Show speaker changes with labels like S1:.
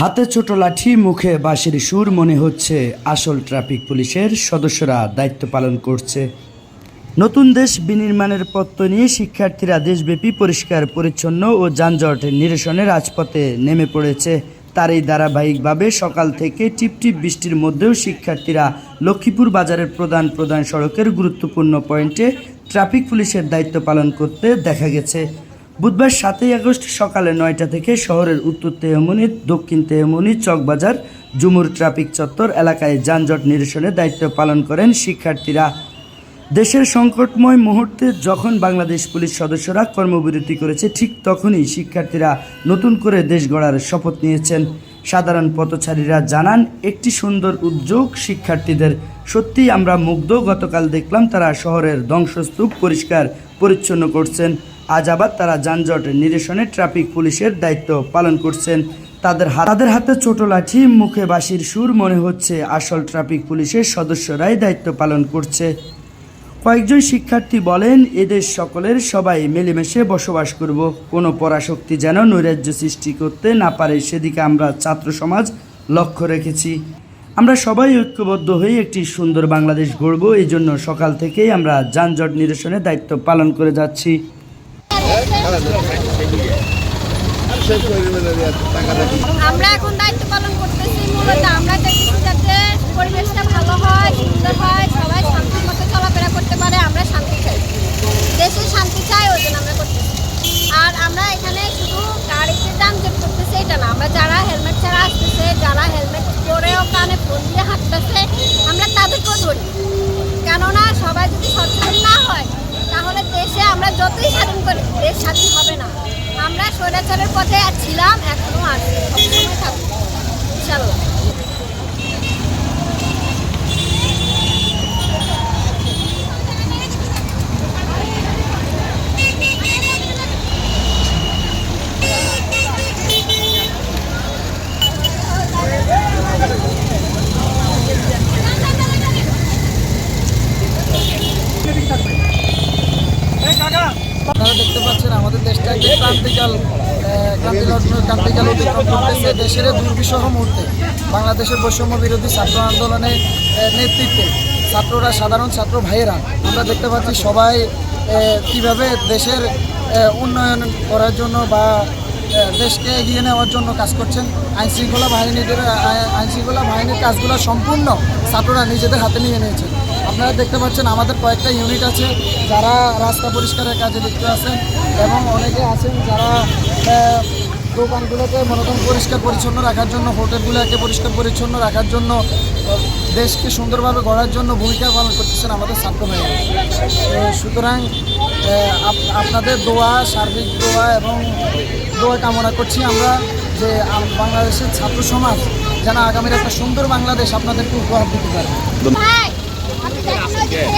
S1: হাতে ছোট লাঠি, মুখে বাঁশির সুর মনে হচ্ছে। আসল ট্রাফিক পুলিশের সদস্যরা দায়িত্ব পালন করছে। নতুন দেশ বিনির্মাণের পত্র নিয়ে শিক্ষার্থীরা দেশব্যাপী পরিষ্কার, পরিচ্ছন্ন ও যানজট নিরসনে রাজপথে নেমে পড়েছে। তার এই ধারাবাহিকভাবে সকাল থেকে টিপটিপ বৃষ্টির মধ্যেও শিক্ষার্থীরা লক্ষ্মীপুর বাজারের প্রধান প্রধান সড়কের গুরুত্বপূর্ণ পয়েন্টে ট্রাফিক পুলিশের দায়িত্ব পালন করতে দেখা গেছে। বুধবার সাতই আগস্ট সকালে নয়টা থেকে শহরের উত্তর তেহমনি, দক্ষিণ তেহমনি, চকবাজার, জুমুর ট্রাফিক চত্বর এলাকায় যানজট নিরসনের দায়িত্ব পালন করেন শিক্ষার্থীরা। দেশের সংকটময় মুহূর্তে যখন বাংলাদেশ পুলিশ সদস্যরা কর্মবিরতি করেছে, ঠিক তখনই শিক্ষার্থীরা নতুন করে দেশ গড়ার শপথ নিয়েছেন। সাধারণ পথচারীরা জানান, একটি সুন্দর উদ্যোগ শিক্ষার্থীদের। সত্যিই আমরা মুগ্ধ। গতকাল দেখলাম তারা শহরের ধ্বংসস্তূপ পরিষ্কার পরিচ্ছন্ন করছেন। আজ আবার তারা যানজট নিরসনে ট্রাফিক পুলিশের দায়িত্ব পালন করছেন। তাদের তাদের হাতে ছোট লাঠি, মুখে বাঁশির সুর মনে হচ্ছে। আসল ট্রাফিক পুলিশের সদস্যরাই দায়িত্ব পালন করছে। কয়েকজন শিক্ষার্থী বলেন এদের সকলের সবাই মিলেমিশে বসবাস করব। কোনো পরাশক্তি যেন নৈরাজ্য সৃষ্টি করতে না পারে, সেদিকে আমরা ছাত্র সমাজ লক্ষ্য রেখেছি। আমরা সবাই ঐক্যবদ্ধ হয়ে একটি সুন্দর বাংলাদেশ গড়ব। এই জন্য সকাল থেকেই আমরা যানজট নিরসনে দায়িত্ব পালন করে যাচ্ছি।
S2: আমরা এখন দায়িত্ব পালন করতেছি, মূলত আমরা দেখতেছি যাতে পরিবেশটা ভালো হয়, সুন্দর হয়, সবাই শান্তির মতো চলাফেরা করতে পারে, আমরা শান্তি চাই। দেশে শান্তি চাই, ওই জন্য আমরা করতেছি। আর আমরা এখানে শুধু গাড়িতে যানজট করতেছি, এটা না। আমরা যারা হেলমেট ছাড়া আসতেছে, যারা হেলমেট পরেও কানে ফোন দিয়ে হাঁটতেছে, আমরা তাদেরকেও ধরি। কেননা সবাই যদি সচেতন না হয়, তাহলে দেশে আমরা যতই দেশ স্বাধীন হবে না। আমরা স্বৈরাচারের পথে ছিলাম এখনও আছি সবসময় থাকব ইনশাল্লাহ
S3: আপনারা দেখতে পাচ্ছেন আমাদের দেশটা দেশের দুর্বিষহ বাংলাদেশের বৈষম্য বিরোধী ছাত্র আন্দোলনের নেতৃত্বে ছাত্ররা, সাধারণ ছাত্র ভাইয়েরা, আমরা দেখতে পাচ্ছি সবাই কীভাবে দেশের উন্নয়ন করার জন্য বা দেশকে এগিয়ে নেওয়ার জন্য কাজ করছেন। আইনশৃঙ্খলা বাহিনীদের আইনশৃঙ্খলা বাহিনীর কাজগুলো সম্পূর্ণ ছাত্ররা নিজেদের হাতে নিয়ে নিয়েছেন আপনারা দেখতে পাচ্ছেন আমাদের কয়েকটা ইউনিট আছে, যারা রাস্তা পরিষ্কারের কাজে লিপ্ত আছেন এবং অনেকে আছেন যারা দোকানগুলোকে মনোরম পরিষ্কার পরিচ্ছন্ন রাখার জন্য হোটেলগুলোকে পরিষ্কার পরিচ্ছন্ন রাখার জন্য দেশকে সুন্দরভাবে গড়ার জন্য ভূমিকা পালন করতেছেন আমাদের ছাত্র ভাইয়েরা সুতরাং আপ- আপনাদের দোয়া, সার্বিক দোয়া এবং দোয়া কামনা করছি আমরা যে বাংলাদেশের ছাত্র সমাজ যেন আগামীর একটা সুন্দর বাংলাদেশ আপনাদেরকে উপহার দিতে পারে।
S2: Yeah.